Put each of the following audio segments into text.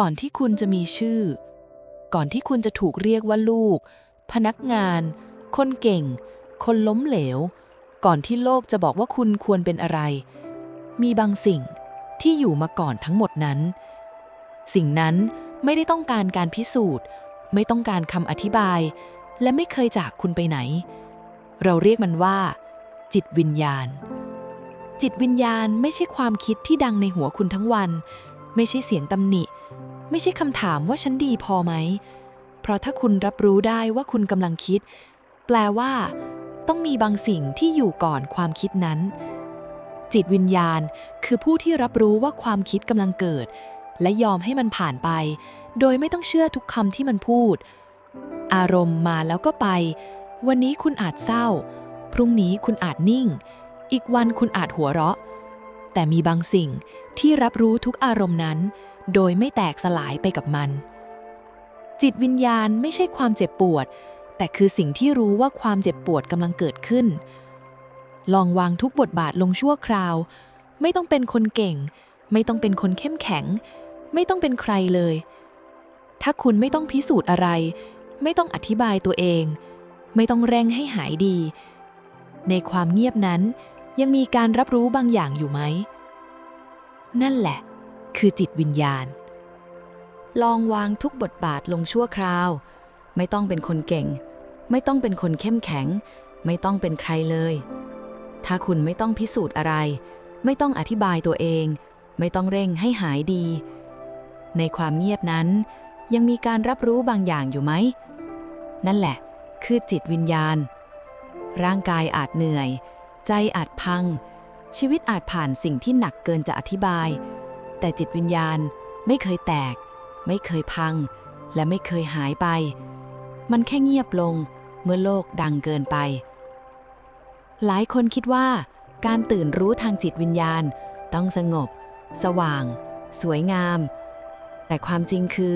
ก่อนที่คุณจะมีชื่อ ก่อนที่คุณจะถูกเรียกว่าลูก พนักงาน คนเก่ง คนล้มเหลว ก่อนที่โลกจะบอกว่าคุณควรเป็นอะไร มีบางสิ่งที่อยู่มาก่อนทั้งหมดนั้น สิ่งนั้นไม่ได้ต้องการการพิสูจน์ ไม่ต้องการคำอธิบาย และไม่เคยจากคุณไปไหน เราเรียกมันว่า จิตวิญญาณ จิตวิญญาณไม่ใช่ความคิดที่ดังในหัวคุณทั้งวัน ไม่ใช่เสียงตำหนิ ไม่ใช่คำถามว่าฉันดีพอไหม เพราะถ้าคุณรับรู้ได้ว่าคุณกำลังคิด แปลว่า ต้องมีบางสิ่งที่อยู่ก่อนความคิดนั้น จิตวิญญาณคือผู้ที่รับรู้ว่าความคิดกำลังเกิด และยอมให้มันผ่านไป โดยไม่ต้องเชื่อทุกคำที่มันพูด อารมณ์มาแล้วก็ไป วันนี้คุณอาจเศร้า พรุ่งนี้คุณอาจนิ่ง อีกวันคุณอาจหัวเราะ แต่มีบางสิ่งที่รับรู้ทุกอารมณ์นั้น โดยไม่แตกสลายไปกับมัน จิตวิญญาณไม่ใช่ความเจ็บปวด แต่คือสิ่งที่รู้ว่าความเจ็บปวดกำลังเกิดขึ้น ลองวางทุกบทบาทลงชั่วคราว ไม่ต้องเป็นคนเก่ง ไม่ต้องเป็นคนเข้มแข็ง ไม่ต้องเป็นใครเลย ถ้าคุณไม่ต้องพิสูจน์อะไร ไม่ต้องอธิบายตัวเอง ไม่ต้องเร่งให้หายดี ในความเงียบนั้นยังมีการรับรู้บางอย่างอยู่ไหม นั่นแหละ คือจิตวิญญาณ ลองวางทุกบทบาทลงชั่วคราว ไม่ต้องเป็นคนเก่ง ไม่ต้องเป็นคนเข้มแข็ง ไม่ต้องเป็นใครเลย ถ้าคุณไม่ต้องพิสูจน์อะไร ไม่ต้องอธิบายตัวเอง ไม่ต้องเร่งให้หายดี ในความเงียบนั้น ยังมีการรับรู้บางอย่างอยู่ไหม นั่นแหละ คือจิตวิญญาณ ร่างกายอาจเหนื่อย ใจอาจพังชีวิตอาจผ่านสิ่งที่หนักเกินจะอธิบาย แต่จิตวิญญาณไม่เคยแตก ไม่เคยพัง และไม่เคยหายไป มันแค่เงียบลงเมื่อโลกดังเกินไป หลายคนคิดว่า การตื่นรู้ทางจิตวิญญาณ ต้องสงบ สว่าง สวยงาม แต่ความจริงคือ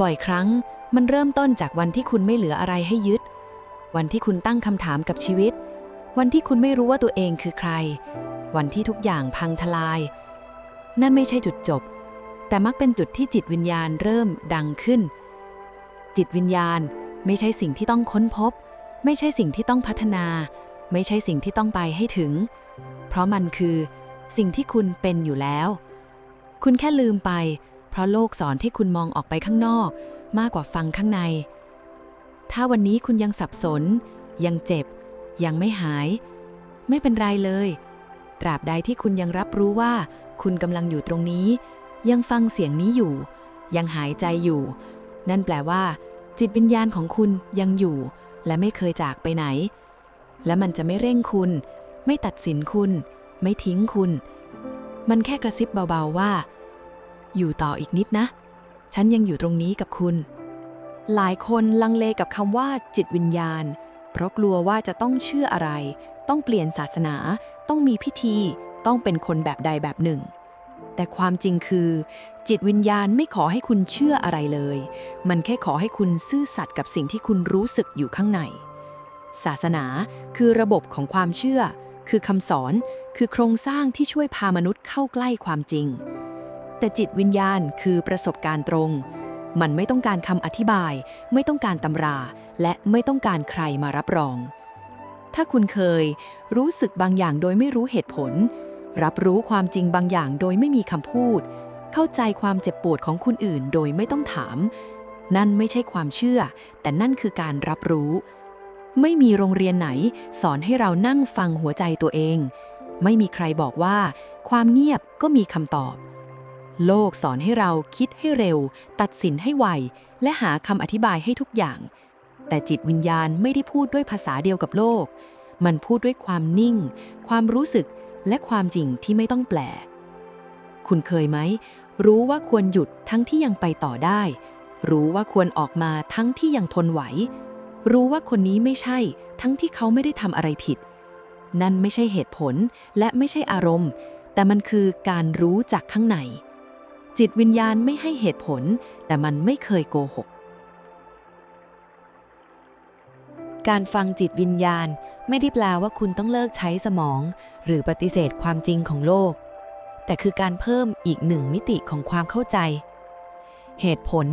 บ่อยครั้งมันเริ่มต้นจากวันที่คุณไม่เหลืออะไรให้ยึด วันที่คุณตั้งคำถามกับชีวิต วันที่คุณไม่รู้ว่าตัวเองคือใคร วันที่ทุกอย่างพังทลาย นั่นไม่ใช่จุดจบ แต่มักเป็นจุดที่จิตวิญญาณเริ่มดังขึ้น จิตวิญญาณไม่ใช่สิ่งที่ต้องค้นพบ ไม่ใช่สิ่งที่ต้องพัฒนา ไม่ใช่สิ่งที่ต้องไปให้ถึง เพราะมันคือสิ่งที่คุณเป็นอยู่แล้ว คุณแค่ลืมไป เพราะโลกสอนที่คุณมองออกไปข้างนอก มากกว่าฟังข้างใน ถ้าวันนี้คุณยังสับสน ยังเจ็บ ยังไม่หาย ไม่เป็นไรเลย ตราบใดที่คุณยังรับรู้ว่า คุณกำลังอยู่ตรงนี้ ยังฟังเสียงนี้อยู่ ยังหายใจอยู่ นั่นแปลว่า จิตวิญญาณของคุณยังอยู่ และไม่เคยจากไปไหน และมันจะไม่เร่งคุณ ไม่ตัดสินคุณ ไม่ทิ้งคุณ มันแค่กระซิบเบาๆว่า อยู่ต่ออีกนิดนะ ฉันยังอยู่ตรงนี้กับคุณ หลายคนลังเลกับคำว่า จิตวิญญาณ เพราะกลัวว่าจะต้องเชื่ออะไร ต้องเปลี่ยนศาสนา ต้องมีพิธี ต้องเป็นคนแบบใดแบบหนึ่ง แต่ความจริงคือ จิตวิญญาณไม่ขอให้คุณเชื่ออะไรเลย มันแค่ขอให้คุณซื่อสัตย์กับสิ่งที่คุณรู้สึกอยู่ข้างใน ศาสนาคือระบบของความเชื่อ คือคำสอน คือโครงสร้างที่ช่วยพามนุษย์เข้าใกล้ความจริง แต่จิตวิญญาณคือประสบการณ์ตรง มันไม่ต้องการคำอธิบาย ไม่ต้องการตำรา และไม่ต้องการใครมารับรองถ้าคุณเคยรู้สึกบางอย่างโดยไม่รู้เหตุผล รับรู้ความจริงบางอย่างโดยไม่มีคำพูด เข้าใจความเจ็บปวดของคนอื่นโดยไม่ต้องถาม นั่นไม่ใช่ความเชื่อ แต่นั่นคือการรับรู้ ไม่มีโรงเรียนไหน สอนให้เรานั่งฟังหัวใจตัวเอง ไม่มีใครบอกว่า ความเงียบก็มีคำตอบ โลกสอนให้เราคิดให้เร็ว ตัดสินให้ไว และหาคำอธิบายให้ทุกอย่าง แต่จิตวิญญาณไม่ได้พูดด้วยภาษาเดียวกับโลก มันพูดด้วยความนิ่ง ความรู้สึก และความจริงที่ไม่ต้องแปล คุณเคยไหม รู้ว่าควรหยุดทั้งที่ยังไปต่อได้ รู้ว่าควรออกมาทั้งที่ยังทนไหว รู้ว่าคนนี้ไม่ใช่ ทั้งที่เขาไม่ได้ทำอะไรผิด นั่นไม่ใช่เหตุผลและไม่ใช่อารมณ์ แต่มันคือการรู้จากข้างใน จิตวิญญาณไม่ให้เหตุผล แต่มันไม่เคยโกหก การฟังจิตวิญญาณ ไม่ได้แปลว่าคุณต้องเลิกใช้สมอง หรือปฏิเสธความจริงของโลก แต่คือการเพิ่มอีกหนึ่งมิติของความเข้าใจ เหตุผล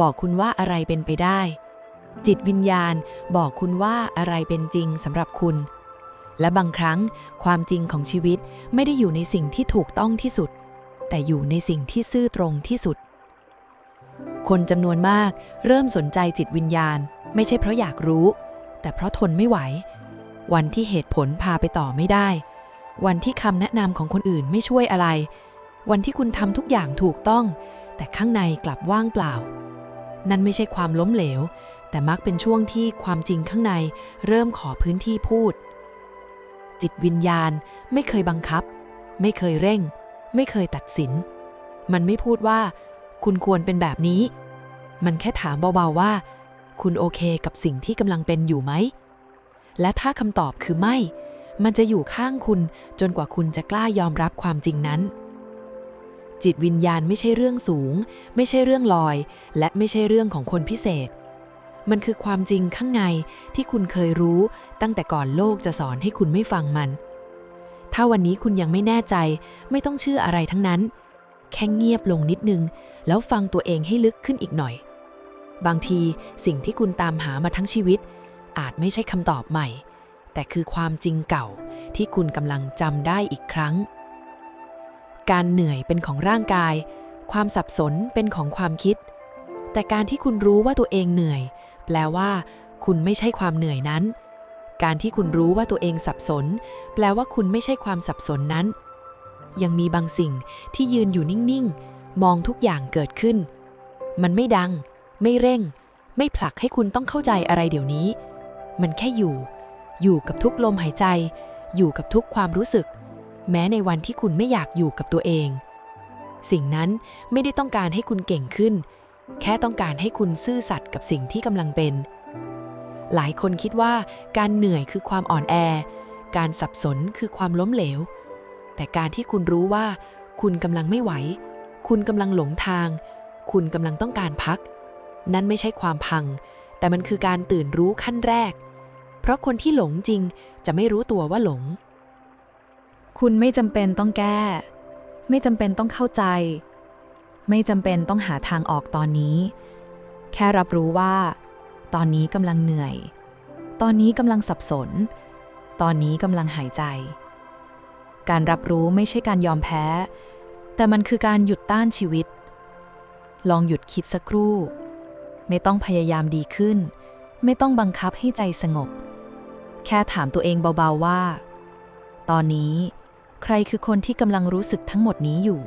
บอกคุณว่าอะไรเป็นไปได้ จิตวิญญาณบอกคุณว่าอะไรเป็นจริงสำหรับคุณ และบางครั้งความจริงของชีวิตไม่ได้อยู่ในสิ่งที่ถูกต้องที่สุด แต่อยู่ในสิ่งที่ซื่อตรงที่สุด คนจำนวนมากเริ่มสนใจจิตวิญญาณ ไม่ใช่เพราะอยากรู้ แต่เพราะทนไม่ไหว วันที่เหตุผลพาไปต่อไม่ได้ วันที่คำแนะนำของคนอื่นไม่ช่วยอะไร วันที่คุณทำทุกอย่างถูกต้อง แต่ข้างในกลับว่างเปล่า นั่นไม่ใช่ความล้มเหลว แต่มักเป็นช่วงที่ความจริงข้างในเริ่มขอพื้นที่พูด จิตวิญญาณไม่เคยบังคับ ไม่เคยเร่ง ไม่เคยตัดสิน มันไม่พูดว่า คุณควรเป็นแบบนี้ มันแค่ถามเบาๆว่า คุณโอเคกับสิ่งที่กำลังเป็นอยู่ไหม และถ้าคำตอบคือไม่ มันจะอยู่ข้างคุณจนกว่าคุณจะกล้ายอมรับความจริงนั้น จิตวิญญาณไม่ใช่เรื่องสูง ไม่ใช่เรื่องลอย และไม่ใช่เรื่องของคนพิเศษ มันคือความจริงข้างในที่คุณเคยรู้ ตั้งแต่ก่อนโลกจะสอนให้คุณไม่ฟังมัน ถ้าวันนี้คุณยังไม่แน่ใจ ไม่ต้องเชื่ออะไรทั้งนั้น แค่เงียบลงนิดนึง แล้วฟังตัวเองให้ลึกขึ้นอีกหน่อย บางทีสิ่งที่คุณตามหามาทั้งชีวิต อาจไม่ใช่คำตอบใหม่ แต่คือความจริงเก่าที่คุณกำลังจำได้อีกครั้ง การเหนื่อยเป็นของร่างกาย ความสับสนเป็นของความคิด แต่การที่คุณรู้ว่าตัวเองเหนื่อย แปลว่า คุณไม่ใช่ความเหนื่อยนั้น การที่คุณรู้ว่าตัวเองสับสน แปลว่าคุณไม่ใช่ความสับสนนั้น ยังมีบางสิ่งที่ยืนอยู่นิ่งๆ มองทุกอย่างเกิดขึ้น มันไม่ดัง ไม่เร่ง ไม่ผลักให้คุณต้องเข้าใจอะไรเดี๋ยวนี้ มันแค่อยู่ อยู่กับทุกลมหายใจ อยู่กับทุกความรู้สึก แม้ในวันที่คุณไม่อยากอยู่กับตัวเอง สิ่งนั้นไม่ได้ต้องการให้คุณเก่งขึ้น แค่ต้องการให้คุณซื่อสัตย์กับสิ่งที่กำลังเป็น หลายคนคิดว่าการเหนื่อยคือความอ่อนแอ การสับสนคือความล้มเหลว แต่การที่คุณรู้ว่า คุณกำลังไม่ไหว คุณกำลังหลงทาง คุณกำลังต้องการพัก นั่นไม่ใช่ความพัง แต่มันคือการตื่นรู้ขั้นแรก เพราะคนที่หลงจริงจะไม่รู้ตัวว่าหลง คุณไม่จำเป็นต้องแก้ ไม่จำเป็นต้องเข้าใจ ไม่จำเป็นต้องหาทางออกตอนนี้ แค่รับรู้ว่า ตอนนี้กำลังเหนื่อย ตอนนี้กำลังสับสน ตอนนี้กำลังหายใจ การรับรู้ไม่ใช่การยอมแพ้ แต่มันคือการหยุดต้านชีวิตลองหยุดคิดสักครู่ ไม่ต้องพยายามดีขึ้น ไม่ต้องบังคับให้ใจสงบ แค่ถามตัวเองเบาๆว่า ตอนนี้ ใครคือคนที่กำลังรู้สึกทั้งหมดนี้อยู่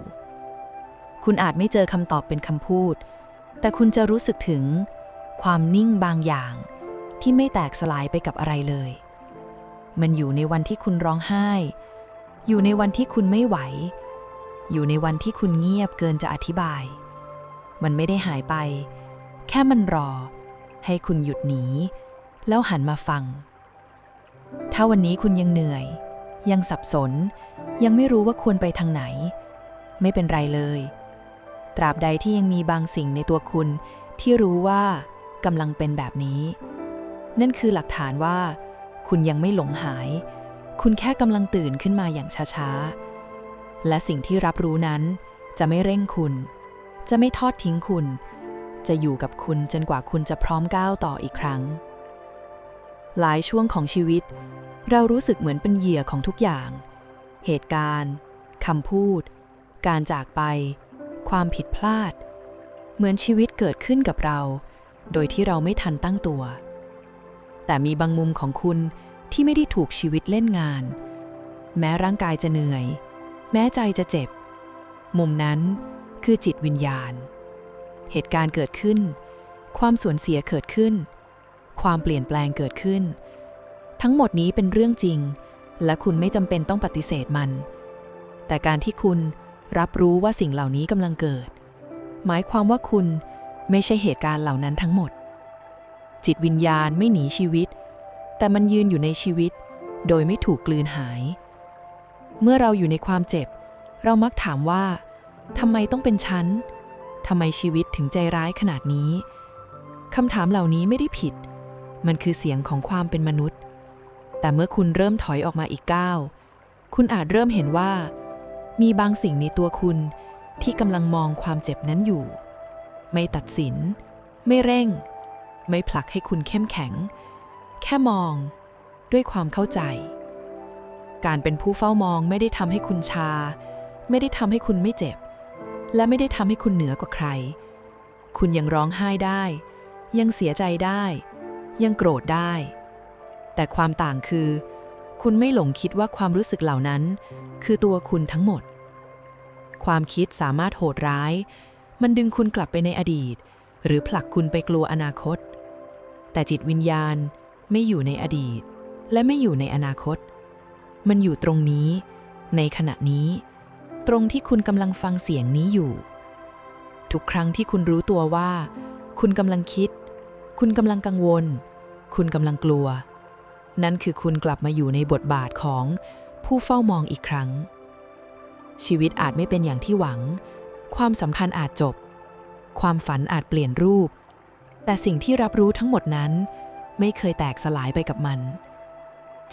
คุณอาจไม่เจอคำตอบเป็นคำพูด แต่คุณจะรู้สึกถึง ความนิ่งบางอย่าง ที่ไม่แตกสลายไปกับอะไรเลย มันอยู่ในวันที่คุณร้องไห้ อยู่ในวันที่คุณไม่ไหว อยู่ในวันที่คุณเงียบเกินจะอธิบาย มันไม่ได้หายไป แค่มันรอ ให้คุณหยุดหนี แล้วหันมาฟัง ถ้าวันนี้คุณยังเหนื่อย ยังสับสน ยังไม่รู้ว่าควรไปทางไหน ไม่เป็นไรเลย ตราบใดที่ยังมีบางสิ่งในตัวคุณที่รู้ว่ากำลังเป็นแบบนี้ นั่นคือหลักฐานว่า คุณยังไม่หลงหาย คุณแค่กำลังตื่นขึ้นมาอย่างช้าๆ และสิ่งที่รับรู้นั้น จะไม่เร่งคุณ จะไม่ทอดทิ้งคุณ จะอยู่กับคุณจนกว่าคุณจะพร้อมก้าวต่ออีกครั้ง หลายช่วงของชีวิต เรารู้สึกเหมือนเป็นเหยื่อของทุกอย่าง เหตุการณ์คำพูด การจากไป ความผิดพลาด เหมือนชีวิตเกิดขึ้นกับเรา โดยที่เราไม่ทันตั้งตัว แต่มีบางมุมของคุณที่ไม่ได้ถูกชีวิตเล่นงาน แม้ร่างกายจะเหนื่อย แม้ใจจะเจ็บ มุมนั้นคือจิตวิญญาณ เหตุการณ์เกิดขึ้น ความสูญเสียเกิดขึ้น ความเปลี่ยนแปลงเกิดขึ้น ทั้งหมดนี้เป็นเรื่องจริง และคุณไม่จำเป็นต้องปฏิเสธมัน แต่การที่คุณรับรู้ว่าสิ่งเหล่านี้กำลังเกิด หมายความว่าคุณไม่ใช่เหตุการณ์เหล่านั้นทั้งหมด จิตวิญญาณไม่หนีชีวิต แต่มันยืนอยู่ในชีวิต โดยไม่ถูกกลืนหาย เมื่อเราอยู่ในความเจ็บ เรามักถามว่าทำไมต้องเป็นฉัน ทำไมชีวิตถึงใจร้ายขนาดนี้คำถามเหล่านี้ไม่ได้ผิด มันคือเสียงของความเป็นมนุษย์ แต่เมื่อคุณเริ่มถอยออกมาอีกก้าว คุณอาจเริ่มเห็นว่า มีบางสิ่งในตัวคุณที่กำลังมองความเจ็บนั้นอยู่ ไม่ตัดสิน ไม่เร่ง ไม่ผลักให้คุณเข้มแข็ง แค่มอง ด้วยความเข้าใจ การเป็นผู้เฝ้ามองไม่ได้ทำให้คุณชา ไม่ได้ทำให้คุณไม่เจ็บ และไม่ได้ทำให้คุณเหนือกว่าใคร คุณยังร้องไห้ได้ ยังเสียใจได้ ยังโกรธได้ แต่ความต่างคือ คุณไม่หลงคิดว่าความรู้สึกเหล่านั้น คือตัวคุณทั้งหมด ความคิดสามารถโหดร้าย มันดึงคุณกลับไปในอดีต หรือผลักคุณไปกลัวอนาคต แต่จิตวิญญาณไม่อยู่ในอดีต และไม่อยู่ในอนาคต มันอยู่ตรงนี้ ในขณะนี้ ตรงที่คุณกำลังฟังเสียงนี้อยู่ ทุกครั้งที่คุณรู้ตัวว่า คุณกำลังคิด คุณกำลังกังวล คุณกำลังกลัว นั่นคือคุณกลับมาอยู่ในบทบาทของผู้เฝ้ามองอีกครั้ง ชีวิตอาจไม่เป็นอย่างที่หวัง ความสัมพันธ์อาจจบ ความฝันอาจเปลี่ยนรูป แต่สิ่งที่รับรู้ทั้งหมดนั้น ไม่เคยแตกสลายไปกับมัน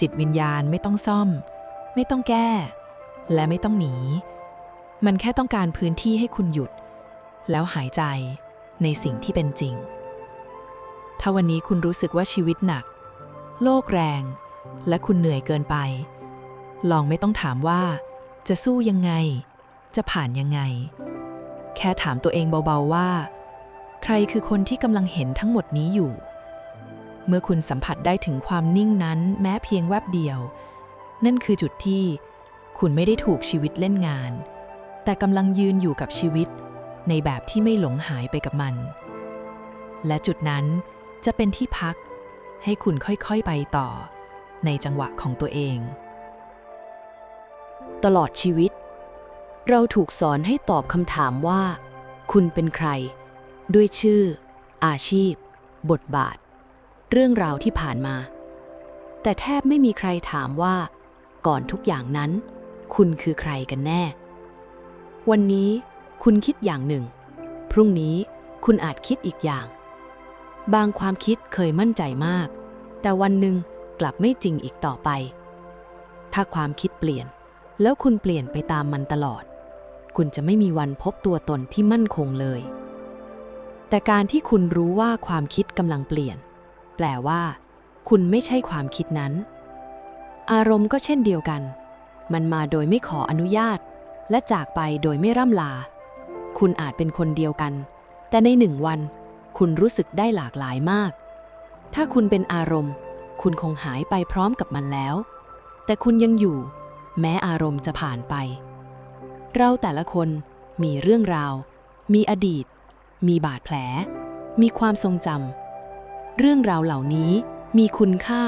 จิตวิญญาณไม่ต้องซ่อม ไม่ต้องแก้ และไม่ต้องหนี มันแค่ต้องการพื้นที่ให้คุณหยุด แล้วหายใจในสิ่งที่เป็นจริง ถ้าวันนี้คุณรู้สึกว่าชีวิตหนัก โลกแรง และคุณเหนื่อยเกินไป ลองไม่ต้องถามว่า จะสู้ยังไง จะผ่านยังไง แค่ถามตัวเองเบาๆว่า ใครคือคนที่กำลังเห็นทั้งหมดนี้อยู่ เมื่อคุณสัมผัสได้ถึงความนิ่งนั้นแม้เพียงแวบเดียว นั่นคือจุดที่คุณไม่ได้ถูกชีวิตเล่นงาน แต่กำลังยืนอยู่กับชีวิต ในแบบที่ไม่หลงหายไปกับมัน และจุดนั้นจะเป็นที่พักให้คุณค่อยๆไปต่อ ในจังหวะของตัวเอง ตลอดชีวิต เราถูกสอนให้ตอบคำถามว่า คุณเป็นใคร ด้วยชื่อ อาชีพ บทบาท เรื่องราวที่ผ่านมา แต่แทบไม่มีใครถามว่า ก่อนทุกอย่างนั้น คุณคือใครกันแน่ วันนี้คุณคิดอย่างหนึ่ง พรุ่งนี้คุณอาจคิดอีกอย่าง บางความคิดเคยมั่นใจมาก แต่วันหนึ่งกลับไม่จริงอีกต่อไป ถ้าความคิดเปลี่ยน แล้วคุณเปลี่ยนไปตามมันตลอด คุณจะไม่มีวันพบตัวตนที่มั่นคงเลย แต่การที่คุณรู้ว่าความคิดกำลังเปลี่ยน แปลว่า คุณไม่ใช่ความคิดนั้น อารมณ์ก็เช่นเดียวกัน มันมาโดยไม่ขออนุญาต และจากไปโดยไม่ร่ำลา คุณอาจเป็นคนเดียวกัน แต่ในหนึ่งวัน คุณรู้สึกได้หลากหลายมาก ถ้าคุณเป็นอารมณ์ คุณคงหายไปพร้อมกับมันแล้ว แต่คุณยังอยู่ แม้อารมณ์จะผ่านไป เราแต่ละคนมีเรื่องราว มีอดีต มีบาดแผล มีความทรงจำเรื่องราวเหล่านี้มีคุณค่า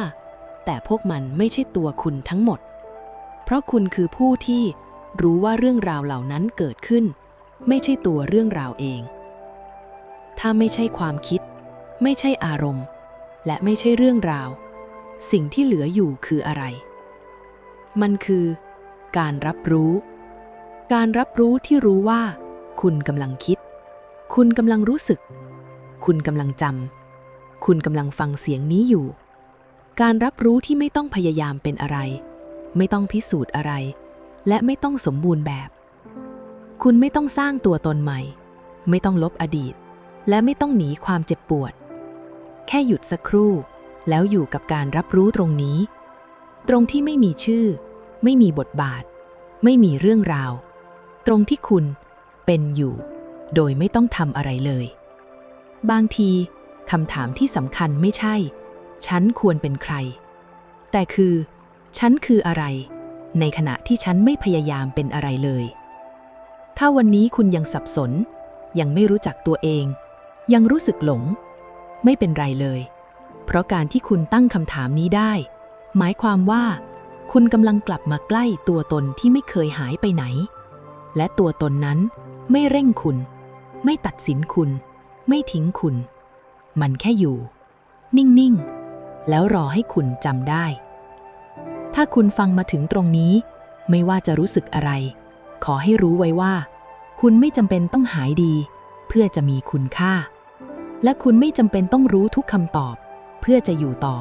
แต่พวกมันไม่ใช่ตัวคุณทั้งหมด เพราะคุณคือผู้ที่ รู้ว่าเรื่องราวเหล่านั้นเกิดขึ้น ไม่ใช่ตัวเรื่องราวเอง ถ้าไม่ใช่ความคิด ไม่ใช่อารมณ์ และไม่ใช่เรื่องราว สิ่งที่เหลืออยู่คืออะไร มันคือ การรับรู้ การรับรู้ที่รู้ว่า คุณกำลังคิด คุณกำลังรู้สึก คุณกำลังจำคุณกำลังฟังเสียงนี้อยู่ การรับรู้ที่ไม่ต้องพยายามเป็นอะไร ไม่ต้องพิสูจน์อะไร และไม่ต้องสมบูรณ์แบบ คุณไม่ต้องสร้างตัวตนใหม่ ไม่ต้องลบอดีต และไม่ต้องหนีความเจ็บปวด แค่หยุดสักครู่ แล้วอยู่กับการรับรู้ตรงนี้ ตรงที่ไม่มีชื่อ ไม่มีบทบาท ไม่มีเรื่องราว ตรงที่คุณเป็นอยู่ โดยไม่ต้องทำอะไรเลย บางทีคำถามที่สำคัญไม่ใช่ ฉันควรเป็นใคร แต่คือ ฉันคืออะไร ในขณะที่ฉันไม่พยายามเป็นอะไรเลย ถ้าวันนี้คุณยังสับสน ยังไม่รู้จักตัวเอง ยังรู้สึกหลง ไม่เป็นไรเลย เพราะการที่คุณตั้งคำถามนี้ได้ หมายความว่า คุณกำลังกลับมาใกล้ตัวตนที่ไม่เคยหายไปไหน และตัวตนนั้นไม่เร่งคุณ ไม่ตัดสินคุณ ไม่ทิ้งคุณ มันแค่อยู่ นิ่ง ๆ แล้วรอให้คุณจำได้ ถ้าคุณฟังมาถึงตรงนี้ ไม่ว่าจะรู้สึกอะไร ขอให้รู้ไว้ว่า คุณไม่จำเป็นต้องหายดี เพื่อจะมีคุณค่า และคุณไม่จำเป็นต้องรู้ทุกคำตอบ เพื่อจะอยู่ต่อ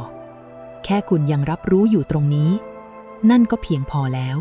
แค่คุณยังรับรู้อยู่ตรงนี้ นั่นก็เพียงพอแล้ว